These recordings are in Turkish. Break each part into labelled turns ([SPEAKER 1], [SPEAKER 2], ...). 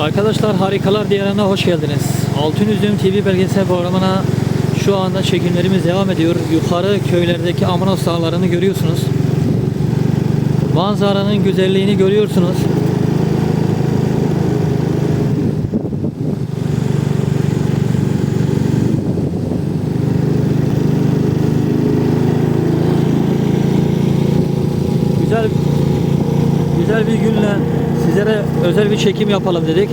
[SPEAKER 1] Arkadaşlar Harikalar Diyarı'na hoş geldiniz. Altın Üzüm TV belgesel programına şu anda çekimlerimiz devam ediyor. Yukarı köylerdeki Amanos dağlarını görüyorsunuz. Manzaranın güzelliğini görüyorsunuz. Güzel güzel bir günle sizlere özel bir çekim yapalım dedik.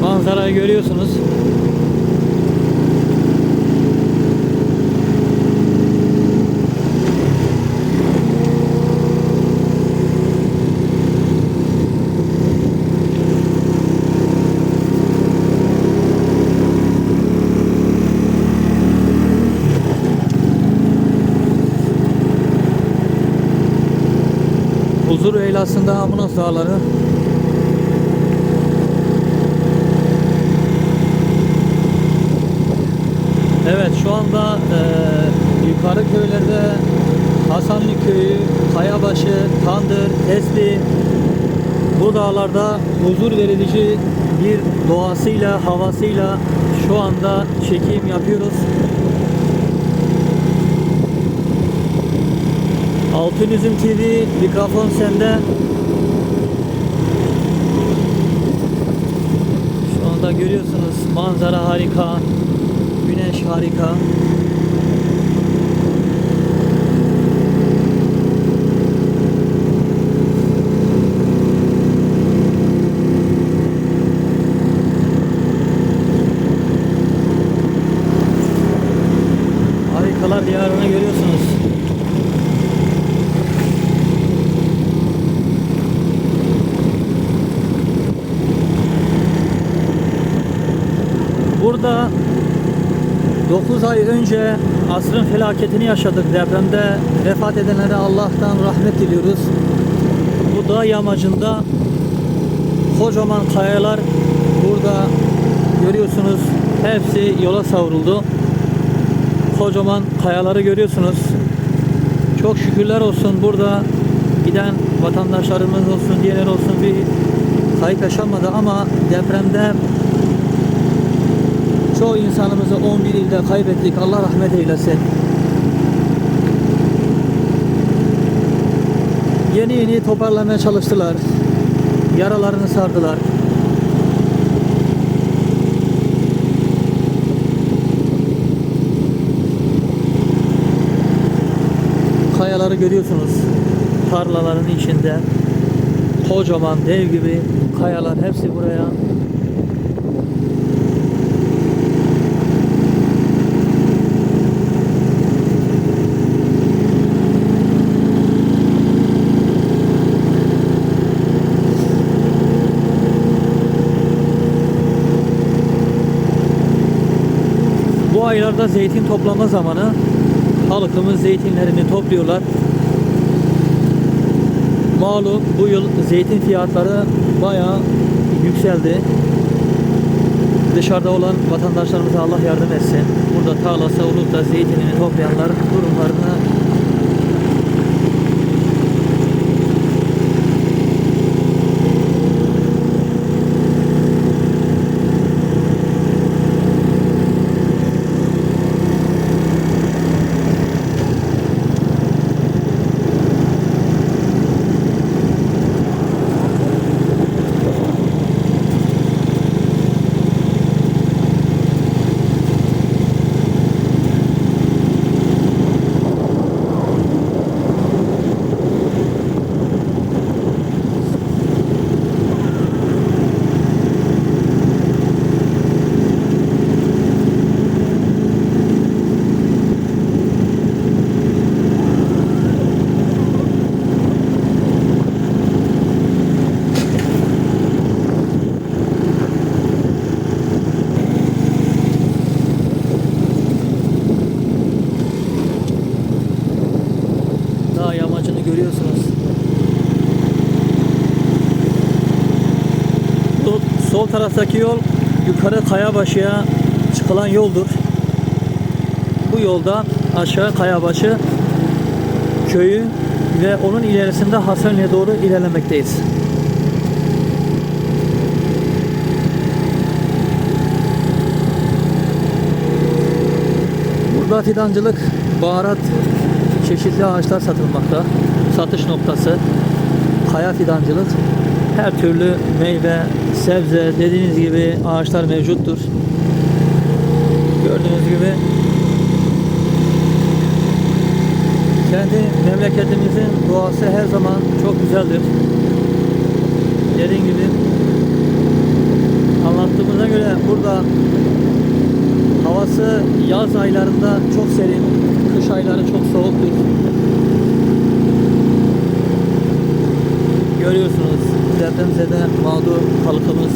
[SPEAKER 1] Manzarayı görüyorsunuz. Huzur Eylası'nda Amunos Dağları. Evet şu anda e, yukarı köylerde Hasanlı Köyü, Kayabaşı, Tandır, Tesli bu dağlarda huzur verici bir doğasıyla, havasıyla şu anda çekim yapıyoruz. Altın Üzüm TV mikrofon sende. Şu anda görüyorsunuz manzara harika. Güneş harika. Harikalar diyarını görüyorsunuz. Burada 9 ay önce asrın felaketini yaşadık depremde. Vefat edenlere Allah'tan rahmet diliyoruz. Bu dağ yamacında kocaman kayalar burada görüyorsunuz. Hepsi yola savruldu. Kocaman kayaları görüyorsunuz. Çok şükürler olsun burada giden vatandaşlarımız olsun, diğerler olsun bir kayıp yaşanmadı ama depremde Çoğu insanımızı 11 ilde kaybettik. Allah rahmet eylesin. Yeni yeni toparlamaya çalıştılar. Yaralarını sardılar. Kayaları görüyorsunuz. Tarlaların içinde. Kocaman dev gibi kayalar hepsi buraya aylarda zeytin toplama zamanı. Halkımız zeytinlerini topluyorlar. Malum bu yıl zeytin fiyatları bayağı yükseldi. Dışarıda olan vatandaşlarımıza Allah yardım etsin. Burada tarlası olup da zeytinini toplayanların durumlarını taraftaki yol yukarı Kayabaşı'ya çıkılan yoldur. Bu yolda aşağı Kayabaşı köyü ve onun ilerisinde Hasanlı'ya doğru ilerlemekteyiz. Burada fidancılık, baharat, çeşitli ağaçlar satılmakta. Satış noktası, kaya fidancılık, her türlü meyve, sebze, dediğiniz gibi ağaçlar mevcuttur. Gördüğünüz gibi kendi memleketimizin doğası her zaman çok güzeldir. Dediğim gibi anlattığımıza göre burada havası yaz aylarında çok serin, kış ayları çok soğuktur. Görüyorsunuz depremzede mağdur halkımız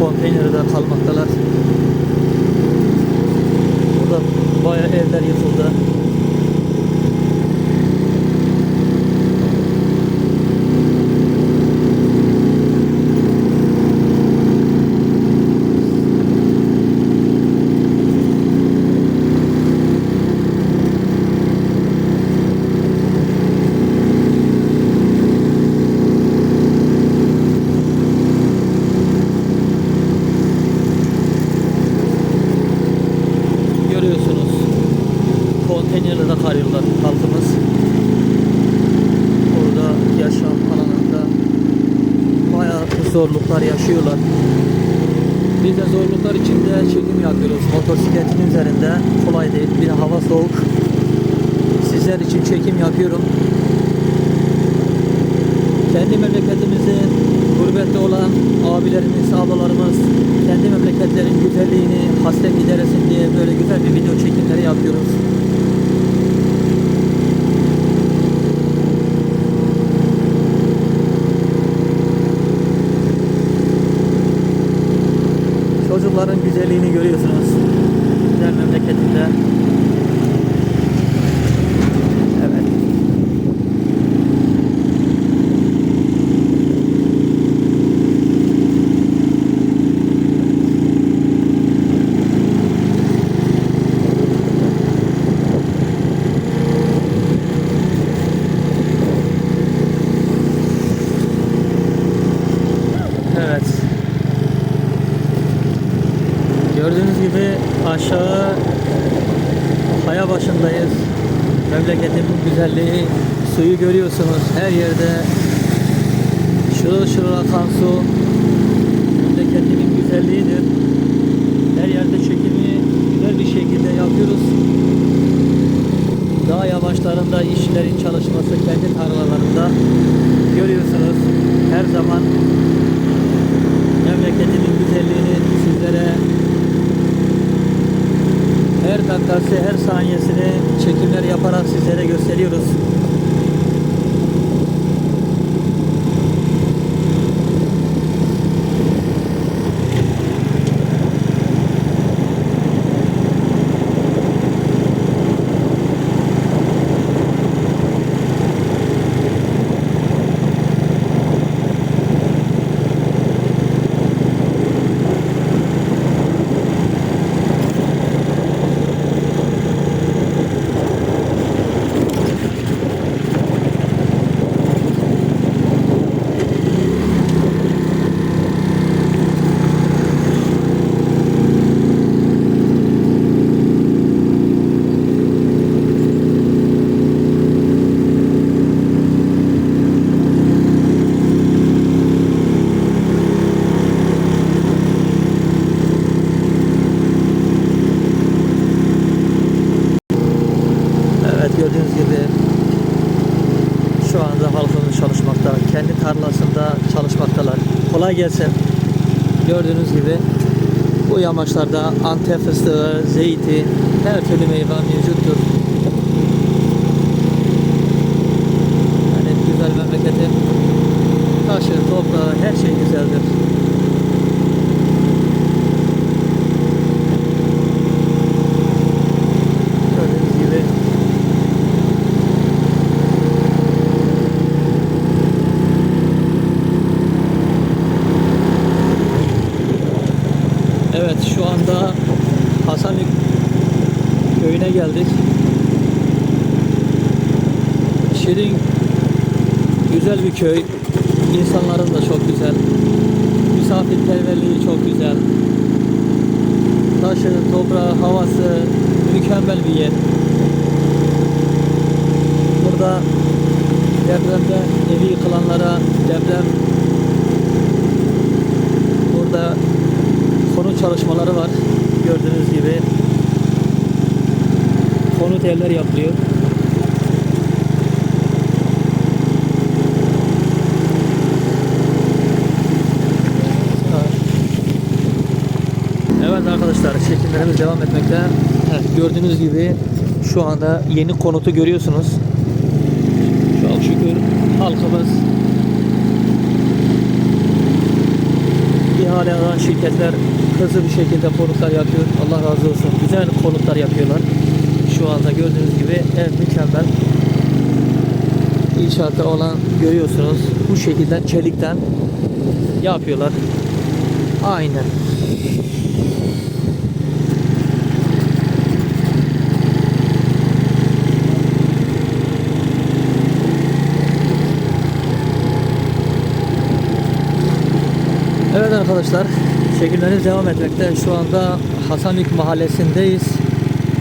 [SPEAKER 1] konteynerde kalmaktalar. Burada bayağı evler yıkıldı. Görüyorsunuz. Konteynerlere karıyorlar halkımız. Burada yaşam alanında bayağı zorluklar yaşıyorlar. Biz de zorluklar içinde çekim yapıyoruz. Motosikletin üzerinde kolay değil. Bir hava soğuk. Sizler için çekim yapıyorum. Kendi memleketimizin gurbette olan abilerimiz, ablalarımız kendi memleketlerin güzelliğini hasret gideresin diye böyle güzel bir video çekimleri yapıyoruz. Çocukların güzelliğini görüyorsunuz. Güzel memleketinde. Evet. Evet. Gördüğünüz gibi aşağı kaya başındayız. Memleketin güzelliği, suyu görüyorsunuz her yerde. Şırıl şırıl akan su memleketimin güzelliğidir. Her yerde çekimi güzel bir şekilde yapıyoruz. Dağ yamaçlarında işçilerin çalışması kendi tarlalarında görüyorsunuz. Her zaman memleketimin güzelliğini sizlere dakikası, her saniyesini çekimler yaparak sizlere gösteriyoruz. Evet gördüğünüz gibi şu anda halkımız çalışmakta. Kendi tarlasında çalışmaktalar. Kolay gelsin. Gördüğünüz gibi bu yamaçlarda antep fıstığı, zeyti, her türlü meyve mevcuttur. Yani güzel memleketin taşı, toprağı, her şey güzeldir. Gördüğünüz gibi geldik. Şirin güzel bir köy. İnsanların da çok güzel. Misafirperverliği çok güzel. Taşı, toprağı, havası mükemmel bir yer. Burada depremde evi yıkılanlara deprem burada konu çalışmaları var. Gördüğünüz gibi konut evler yapılıyor. Evet arkadaşlar çekimlerimiz devam etmekte. Evet, gördüğünüz gibi şu anda yeni konutu görüyorsunuz. Çok şükür halkımız alan şirketler hızlı bir şekilde konutlar yapıyor. Allah razı olsun. Güzel konutlar yapıyorlar. Şu anda gördüğünüz gibi ev mükemmel. İnşaatta olan görüyorsunuz. Bu şekilde çelikten yapıyorlar. Aynen. Evet arkadaşlar, çekimlerimiz devam etmekte. Şu anda Hasanlık mahallesindeyiz.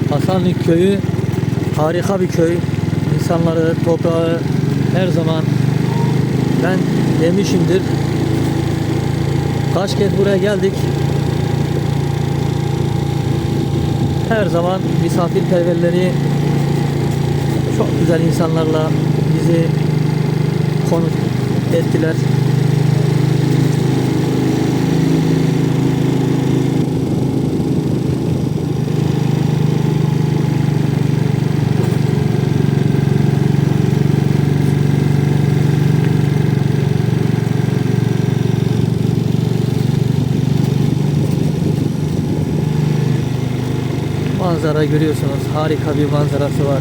[SPEAKER 1] Hasanlık köyü harika bir köy. İnsanları, toprağı her zaman ben demişimdir. Kaç kez buraya geldik. Her zaman misafirperverleri çok güzel insanlarla bizi konuk ettiler. Manzara görüyorsunuz. Harika bir manzarası var.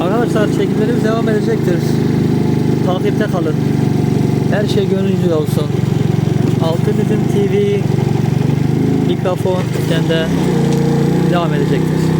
[SPEAKER 1] Arkadaşlar çekimlerimiz devam edecektir. Takipte kalın. Her şey gönlünüzce olsun. Altın Üzüm TV mikrofon sende devam edecektir.